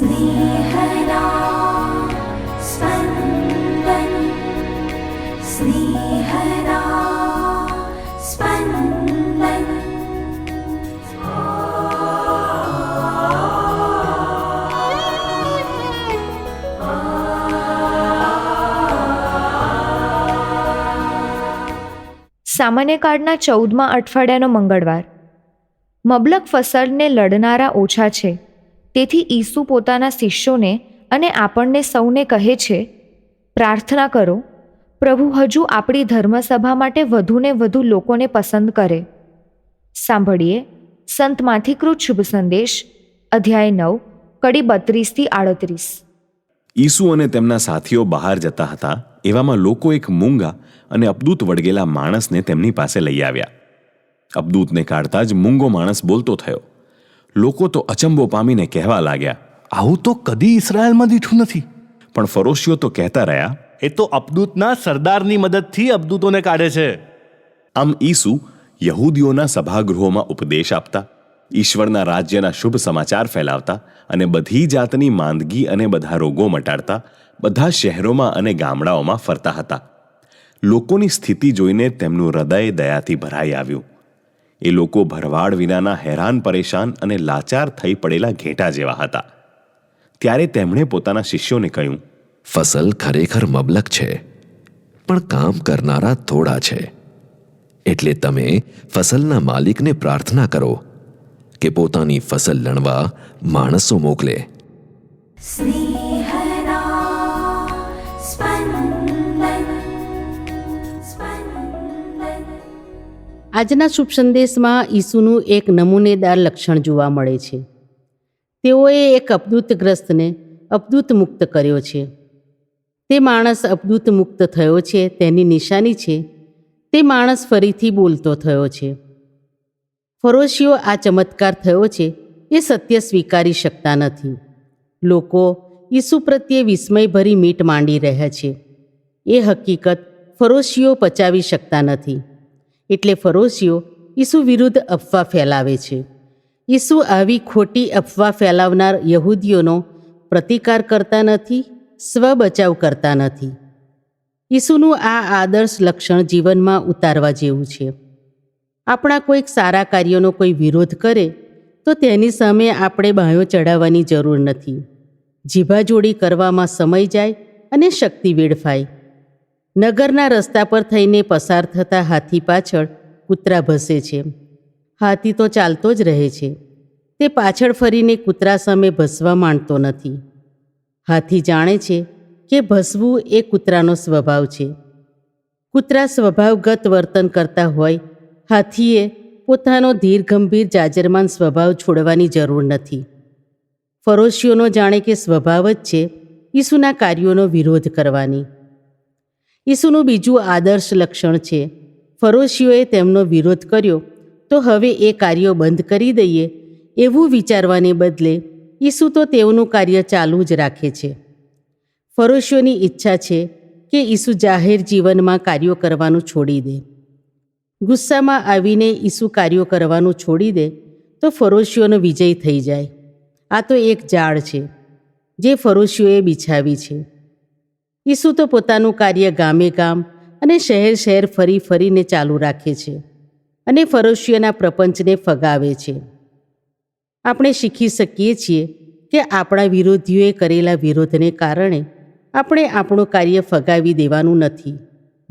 स्नेहदा स्पन्दन् स्नेहदा स्पन्दन् સામાન્ય કાળના ચૌદમા અઠવાડિયાનો મંગળવાર મબલક ફસલને લડનારા ઓછા છે તેથી ઈસુ પોતાના શિષ્યોને અને આપણને સૌને કહે છે, પ્રાર્થના કરો, પ્રભુ હજુ આપણી ધર્મસભા માટે વધુને વધુ લોકોને પસંદ કરે. સાંભળીએ સંતમાંથી કૃત શુભ સંદેશ, અધ્યાય નવ, કડી બત્રીસથી આડત્રીસ. ઈસુ અને તેમના સાથીઓ બહાર જતા હતા, એવામાં લોકો એક મૂંગા અને અબદૂત વળગેલા માણસને તેમની પાસે લઈ આવ્યા. અબદૂતને કાઢતા જ મૂંગો માણસ બોલતો થયો. લોકો તો અચંબો પામીને કહેવા લાગ્યા આવું તો કદી ઇસરાયલમાં દીઠું નથી. પણ ફરોશીઓ તો કહેતા રહ્યા એ તો અબદૂતના સરદારની મદદથી અબદૂતોને કાઢે છે. આમ ઈસુ યહૂદીઓના સભાગૃહોમાં ઉપદેશ આપતા ઈશ્વરના રાજ્યના શુભ સમાચાર ફેલાવતા અને બધી જાતની માંદગી અને બધા રોગો મટાડતા બધા શહેરોમાં અને ગામડાઓમાં ફરતા હતા. લોકોની સ્થિતિ જોઈને તેમનું હૃદય દયાથી ભરાઈ આવ્યું. એ લોકો ભરવાડ વિનાના હેરાન પરેશાન અને લાચાર થઈ પડેલા ઘેટા જેવા હતા. ત્યારે તેમણે પોતાના શિષ્યોને કહ્યું ફસલ ખરેખર મબલક છે પણ કામ કરનારા થોડા છે. એટલે તમે ફસલના માલિકને પ્રાર્થના કરો કે પોતાની ફસલ લણવા માણસો મોકલે. સ્નેહ આજના શુભ સંદેશમાં ઈસુનું એક નમૂનેદાર લક્ષણ જોવા મળે છે. તેઓએ એક અપદૂતગ્રસ્તને અપદૂત મુક્ત કર્યો છે. તે માણસ અપદૂત મુક્ત થયો છે, તેની નિશાની છે. તે માણસ ફરીથી બોલતો થયો છે. ફરોશીઓ આ ચમત્કાર થયો છે, એ સત્ય સ્વીકારી શકતા નથી. લોકો ઈસુ પ્રત્યે વિસ્મયભરી મીટ માંડી રહ્યા છે. એ હકીકત ફરોશીઓ પચાવી શકતા નથી. એટલે ફરોશીઓ ઈસુ વિરુદ્ધ અફવા ફેલાવે છે. ઈસુ આવી ખોટી અફવા ફેલાવનાર યહૂદીઓનો પ્રતિકાર કરતા નથી સ્વ બચાવ કરતા નથી. ઈસુનું આ આદર્શ લક્ષણ જીવનમાં ઉતારવા જેવું છે. આપણા કોઈક સારા કાર્યોનો કોઈ વિરોધ કરે, તો તેની સામે આપણે બાંયો ચડાવવાની જરૂર નથી. જીભાજોડી કરવામાં સમય જાય અને શક્તિ વેડફાય. નગરના રસ્તા પર થઈને પસાર થતા હાથી પાછળ કૂતરા ભસે છે. હાથી તો ચાલતો જ રહે છે. તે પાછળ ફરીને કૂતરા સામે ભસવા માંડતો નથી. હાથી જાણે છે કે ભસવું એ કૂતરાનો સ્વભાવ છે. કૂતરા સ્વભાવગત વર્તન કરતા હોય, હાથીએ પોતાનો ધીર ગંભીર જાજરમાન સ્વભાવ છોડવાની જરૂર નથી. ફરોશીઓનો જાણે કે સ્વભાવ જ છે ઈસુના કાર્યોનો વિરોધ કરવાની. ઈસુનું બીજું આદર્શ લક્ષણ છે. ફરોશીઓએ તેમનો વિરોધ કર્યો, તો હવે એ કાર્યો બંધ કરી દઈએ, એવું વિચારવાને બદલે ઈસુ તો તેઓનું કાર્ય ચાલુ જ રાખે છે. ફરોશીઓની ઈચ્છા છે કે ઈસુ જાહેર જીવનમાં કાર્યો કરવાનું છોડી દે. ગુસ્સામાં આવીને ઈસુ કાર્યો કરવાનું છોડી દે, તો ફરોશીઓનો વિજય થઈ જાય. આ તો એક જાળ છે, જે ફરોશીઓએ બિછાવી છે. ઈસુ તો પોતાનું કાર્ય ગામે ગામ અને શહેર શહેર ફરી ફરીને ચાલુ રાખે છે અને ફરોશીઓના પ્રપંચને ફગાવે છે. આપણે શીખી શકીએ છીએ કે આપણા વિરોધીઓએ કરેલા વિરોધને કારણે આપણે આપણું કાર્ય ફગાવી દેવાનું નથી.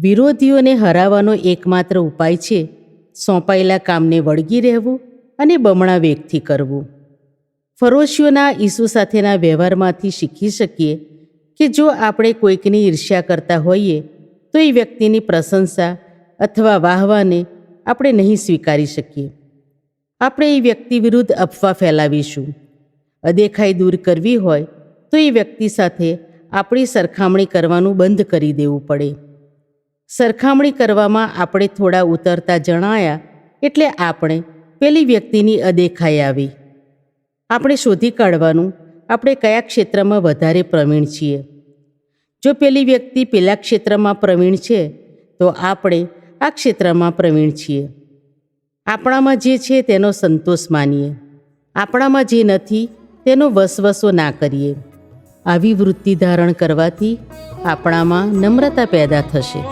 વિરોધીઓને હરાવવાનો એકમાત્ર ઉપાય છે સોંપાયેલા કામને વળગી રહેવું અને બમણા વેગથી કરવું. ફરોશીઓના ઈસુ સાથેના વ્યવહારમાંથી શીખી શકીએ કે જો આપણે કોઈકની ઈર્ષ્યા કરતા હોઈએ, તો એ વ્યક્તિની પ્રશંસા અથવા વાહવાને આપણે નહીં સ્વીકારી શકીએ. આપણે એ વ્યક્તિ વિરુદ્ધ અફવા ફેલાવીશું. અદેખાઈ દૂર કરવી હોય, તો એ વ્યક્તિ સાથે આપણી સરખામણી કરવાનું બંધ કરી દેવું પડે. સરખામણી કરવામાં આપણે થોડા ઉતરતા જણાયા એટલે આપણે પેલી વ્યક્તિની અદેખાઈ આવી. આપણે શોધી કાઢવાનું આપણે કયા ક્ષેત્રમાં વધારે પ્રવીણ છીએ? જો પેલી વ્યક્તિ પેલા ક્ષેત્રમાં પ્રવીણ છે, તો આપણે આ ક્ષેત્રમાં પ્રવીણ છીએ. આપણામાં જે છે તેનો સંતોષ માનીએ. આપણામાં જે નથી, તેનો વસવસો ના કરીએ. આવી વૃત્તિ ધારણ કરવાથી આપણામાં નમ્રતા પેદા થશે.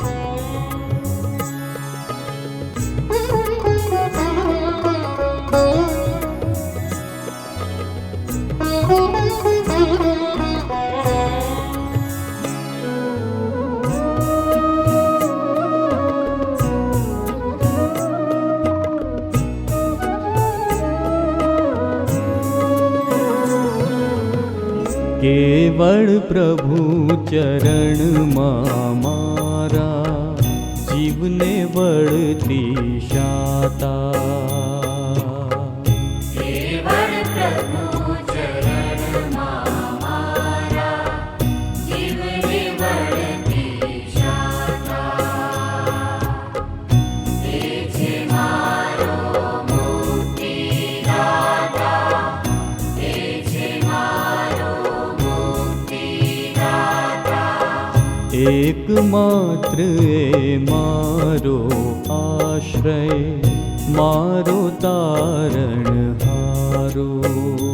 केवल प्रभु चरण मारा जीवने वर्तिषाता એકમાત્ર એ મારો આશ્રય મારો તારણ હારો.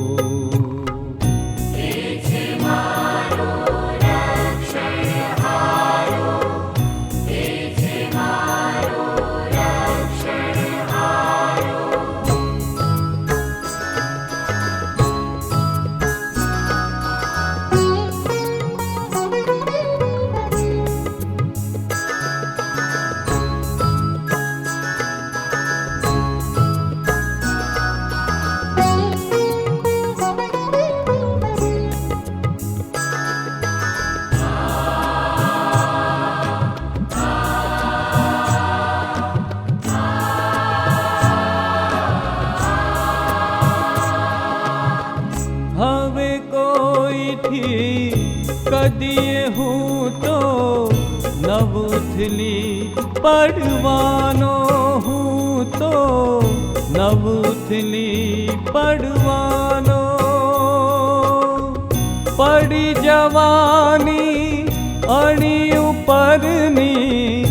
નવથલી પડવાનો હું તો નવથલી પડવાનો. પડી જવાની અણી ઉપરની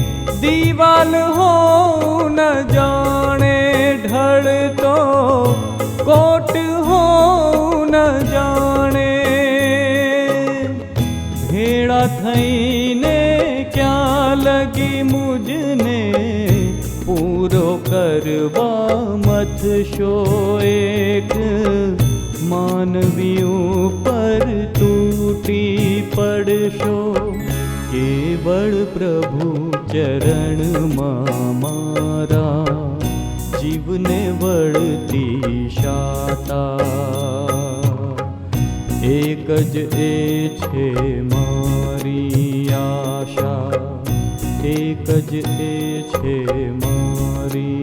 દિવાલ હો ન જાણે ઢળતો કોટ હો ન જાણે. ભેળા થઈને કરવા મથશો એક માનવીઓ પર તૂટી પડશો કેવળ પ્રભુ ચરણમાં મારા જીવને વળતી શાતા એક જ એ છે મારી આશા એક જ એ છે મારી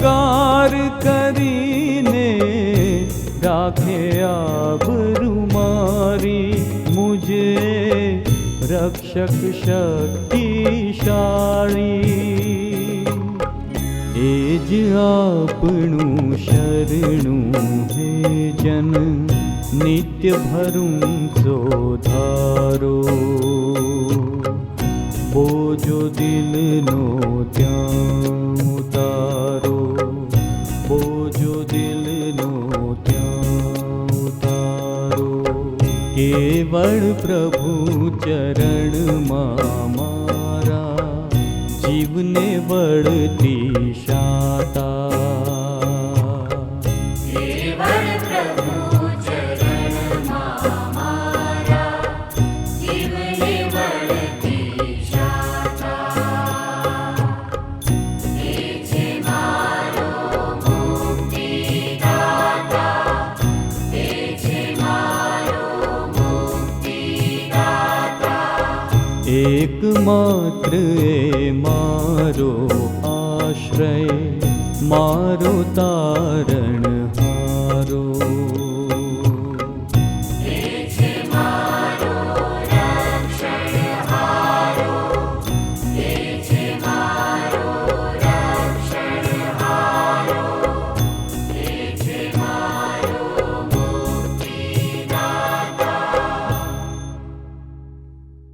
रुजे रक्षक शक्तिशाली। एज आपणु शरणु हे जन नित्य भरुं सोधारो बोजो दिल नो ध्या કેવળ પ્રભુ ચરણમાં મારા જીવને વળતી શાતા. એકમાત્ર એ મારો આશ્રય મારો તારણ